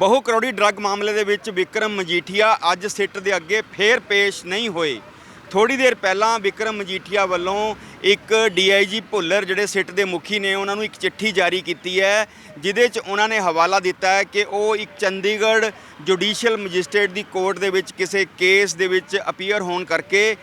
ਬਹੁ ਕਰੋੜੀ ਡਰੱਗ ਮਾਮਲੇ ਦੇ ਵਿੱਚ ਵਿਕਰਮ ਮਜੀਠੀਆ ਅੱਜ ਸਿੱਟ ਦੇ ਅੱਗੇ ਫੇਰ ਪੇਸ਼ ਨਹੀਂ ਹੋਏ। ਥੋੜੀ ਦੇਰ ਪਹਿਲਾਂ ਵਿਕਰਮ ਮਜੀਠੀਆ ਵੱਲੋਂ ਇੱਕ ਡੀਆਈਜੀ ਭੁੱਲਰ ਜਿਹੜੇ ਸਿੱਟ ਦੇ ਮੁਖੀ ਨੇ, ਉਹਨਾਂ ਨੂੰ ਇੱਕ ਚਿੱਠੀ ਜਾਰੀ ਕੀਤੀ ਹੈ ਜਿਦੇ 'ਚ ਉਹਨਾਂ ਨੇ ਹਵਾਲਾ ਦਿੱਤਾ ਹੈ ਕਿ ਉਹ ਇੱਕ ਚੰਡੀਗੜ੍ਹ ਜੁਡੀਸ਼ੀਅਲ ਮੈਜਿਸਟ੍ਰੇਟ ਦੀ ਕੋਰਟ ਦੇ ਵਿੱਚ ਕਿਸੇ ਕੇਸ ਦੇ ਵਿੱਚ ਅਪੀਅਰ ਹੋਣ ਕਰਕੇ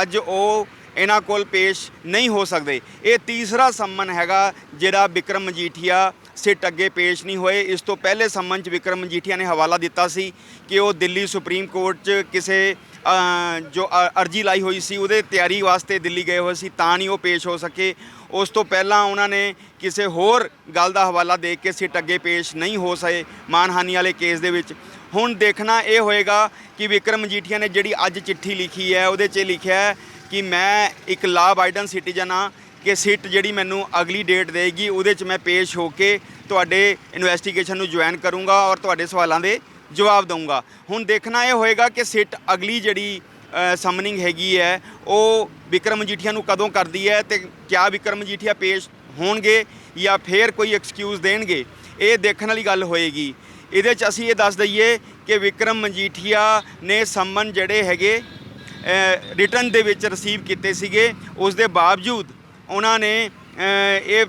ਅੱਜ ਉਹ ਇਹਨਾਂ ਕੋਲ ਪੇਸ਼ ਨਹੀਂ ਹੋ ਸਕਦੇ। ਇਹ ਤੀਸਰਾ ਸੰਮਨ ਹੈਗਾ ਜਿਹੜਾ ਵਿਕਰਮ ਮਜੀਠੀਆ ਸਿੱਟ ਅੱਗੇ ਪੇਸ਼ ਨਹੀਂ ਹੋਏ। ਇਸ ਤੋਂ ਪਹਿਲੇ ਸੰਮਨ 'ਚ ਵਿਕਰਮ ਮਜੀਠੀਆ ਨੇ ਹਵਾਲਾ ਦਿੱਤਾ ਸੀ ਕਿ ਉਹ ਦਿੱਲੀ ਸੁਪਰੀਮ ਕੋਰਟ 'ਚ ਕਿਸੇ ਜੋ ਅ- ਅਰਜੀ ਲਾਈ ਹੋਈ ਸੀ, ਉਹਦੇ ਤਿਆਰੀ ਵਾਸਤੇ ਦਿੱਲੀ ਗਏ ਹੋਏ ਸੀ, ਤਾਂ ਨਹੀਂ ਉਹ ਪੇਸ਼ ਹੋ ਸਕੇ। ਉਸ ਤੋਂ ਪਹਿਲਾਂ ਉਹਨਾਂ ਨੇ ਕਿਸੇ ਹੋਰ ਗੱਲ ਦਾ ਹਵਾਲਾ ਦੇ ਕੇ ਸਿੱਟ ਅੱਗੇ ਪੇਸ਼ ਨਹੀਂ ਹੋ ਸਕੇ ਮਾਨਹਾਨੀ ਵਾਲੇ ਕੇਸ ਦੇ ਵਿੱਚ। ਹੁਣ ਦੇਖਣਾ ਇਹ ਹੋਏਗਾ ਕਿ ਵਿਕਰਮ ਮਜੀਠੀਆ ਨੇ ਜਿਹੜੀ ਅੱਜ ਚਿੱਠੀ ਲਿਖੀ ਹੈ, ਉਹਦੇ 'ਚ ਲਿਖਿਆ ਹੈ ਕਿ ਮੈਂ ਇੱਕ ਲਾ ਬਾਈਡਨ ਸਿਟੀਜ਼ਨ ਆ ਕਿ ਸਿੱਟ ਜਿਹੜੀ ਮੈਨੂੰ ਅਗਲੀ ਡੇਟ ਦੇਗੀ ਉਹਦੇ 'ਚ ਮੈਂ ਪੇਸ਼ ਹੋ ਕੇ ਤੁਹਾਡੇ ਇਨਵੈਸਟੀਗੇਸ਼ਨ ਨੂੰ ਜੁਆਇਨ ਕਰੂੰਗਾ ਔਰ ਤੁਹਾਡੇ ਸਵਾਲਾਂ ਦੇ ਜਵਾਬ ਦਊਂਗਾ। ਹੁਣ ਦੇਖਣਾ ਇਹ ਹੋਏਗਾ ਕਿ ਸਿੱਟ ਅਗਲੀ ਜਿਹੜੀ ਸਮਨਿੰਗ ਹੈਗੀ ਹੈ, ਉਹ ਵਿਕਰਮ ਮਜੀਠੀਆ ਨੂੰ ਕਦੋਂ ਕਰਦੀ ਹੈ ਤੇ ਕਿਆ ਵਿਕਰਮ ਮਜੀਠੀਆ ਪੇਸ਼ ਹੋਣਗੇ ਜਾਂ ਫੇਰ ਕੋਈ ਐਕਸਕਿਊਜ਼ ਦੇਣਗੇ, ਇਹ ਦੇਖਣ ਵਾਲੀ ਗੱਲ ਹੋਏਗੀ। ਇਹਦੇ 'ਚ ਅਸੀਂ ਇਹ ਦੱਸ ਦਈਏ ਕਿ ਵਿਕਰਮ ਮਜੀਠੀਆ ਨੇ ਸੰਮਨ ਜਿਹੜੇ ਹੈਗੇ ਰਿਟਰਨ ਦੇ ਵਿੱਚ ਰਿਸੀਵ ਕੀਤੇ ਸੀਗੇ। ਉਸ ਦੇ ਬਾਵਜੂਦ ਉਹਨਾਂ ਨੇ ਇਹ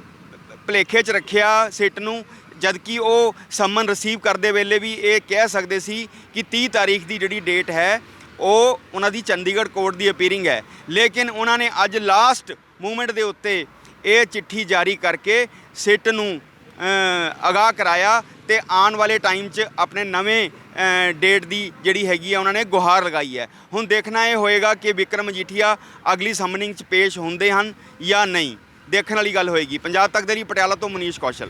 ਭਲੇਖੇ 'ਚ ਰੱਖਿਆ ਸਿੱਟ ਨੂੰ ਜਦ ਕਿ ਉਹ ਸੰਮਨ ਰਿਸੀਵ ਕਰਦੇ ਵੇਲੇ ਵੀ ਇਹ ਕਹਿ ਸਕਦੇ ਸੀ ਕਿ 30 ਤਾਰੀਖ ਦੀ ਜਿਹੜੀ ਡੇਟ ਹੈ, ਉਹ ਉਹਨਾਂ ਦੀ ਚੰਡੀਗੜ੍ਹ ਕੋਰਟ ਦੀ ਅਪੀਅਰਿੰਗ ਹੈ। ਲੇਕਿਨ ਉਹਨਾਂ ਨੇ ਅੱਜ ਲਾਸਟ ਮੂਮੈਂਟ ਦੇ ਉੱਤੇ ਇਹ ਚਿੱਠੀ ਜਾਰੀ ਕਰਕੇ ਸਿੱਟ ਨੂੰ ਅਗਾਹ ਕਰਾਇਆ ਤੇ ਆਉਣ ਵਾਲੇ ਟਾਈਮ 'ਚ ਆਪਣੇ ਨਵੇਂ ਡੇਟ ਦੀ ਜਿਹੜੀ ਹੈਗੀ ਆ, ਉਹਨਾਂ ਨੇ ਗੁਹਾਰ ਲਗਾਈ ਹੈ। ਹੁਣ ਦੇਖਣਾ ਇਹ ਹੋਏਗਾ ਕਿ ਵਿਕਰਮ ਮਜੀਠੀਆ ਅਗਲੀ ਸਮਨਿੰਗ 'ਚ ਪੇਸ਼ ਹੁੰਦੇ ਹਨ ਜਾਂ ਨਹੀਂ। ਦੇਖਣ ਵਾਲੀ ਗੱਲ ਹੋਏਗੀ। ਪੰਜਾਬ ਤੱਕ ਦੇ ਲਈ ਪਟਿਆਲਾ ਤੋਂ ਮਨੀਸ਼ ਕੌਸ਼ਲ।